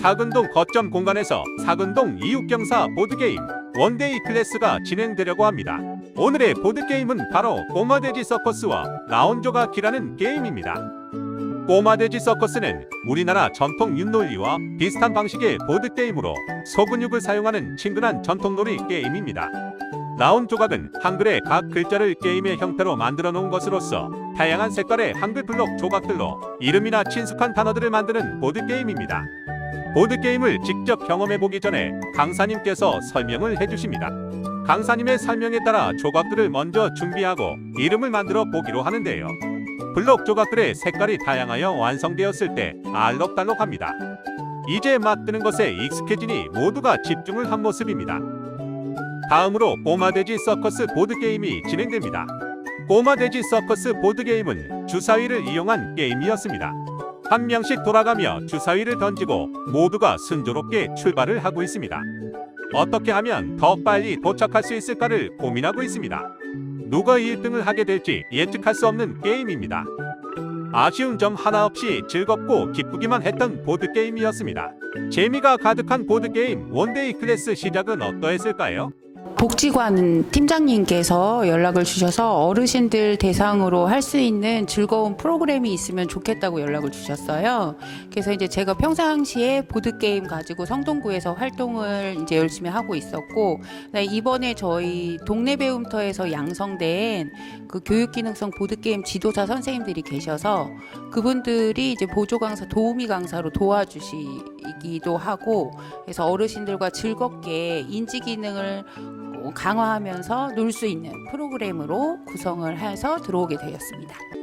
사근동 거점 공간에서 사근동 이육경사 보드게임 원데이 클래스가 진행되려고 합니다. 오늘의 보드게임은 바로 꼬마돼지 서커스와 라운조가 기라는 게임입니다. 꼬마돼지 서커스는 우리나라 전통 윷놀이와 비슷한 방식의 보드게임으로 소근육을 사용하는 친근한 전통놀이 게임입니다. 나온 조각은 한글의 각 글자를 게임의 형태로 만들어 놓은 것으로서 다양한 색깔의 한글 블록 조각들로 이름이나 친숙한 단어들을 만드는 보드게임입니다. 보드게임을 직접 경험해 보기 전에 강사님께서 설명을 해주십니다. 강사님의 설명에 따라 조각들을 먼저 준비하고 이름을 만들어 보기로 하는데요. 블록 조각들의 색깔이 다양하여 완성되었을 때 알록달록합니다. 이제 맞드는 것에 익숙해지니 모두가 집중을 한 모습입니다. 다음으로 꼬마돼지 서커스 보드게임이 진행됩니다. 꼬마돼지 서커스 보드게임은 주사위를 이용한 게임이었습니다. 한 명씩 돌아가며 주사위를 던지고 모두가 순조롭게 출발을 하고 있습니다. 어떻게 하면 더 빨리 도착할 수 있을까를 고민하고 있습니다. 누가 1등을 하게 될지 예측할 수 없는 게임입니다. 아쉬운 점 하나 없이 즐겁고 기쁘기만 했던 보드게임이었습니다. 재미가 가득한 보드게임 원데이 클래스 시작은 어떠했을까요? 복지관 팀장님께서 연락을 주셔서 어르신들 대상으로 할 수 있는 즐거운 프로그램이 있으면 좋겠다고 연락을 주셨어요. 그래서 이제 제가 평상시에 보드게임 가지고 성동구에서 활동을 이제 열심히 하고 있었고, 네, 이번에 저희 동네 배움터에서 양성된 그 교육기능성 보드게임 지도사 선생님들이 계셔서 그분들이 이제 보조 강사, 도우미 강사로 도와주시 기도 하고, 그래서 어르신들과 즐겁게 인지 기능을 강화하면서 놀 수 있는 프로그램으로 구성을 해서 들어오게 되었습니다.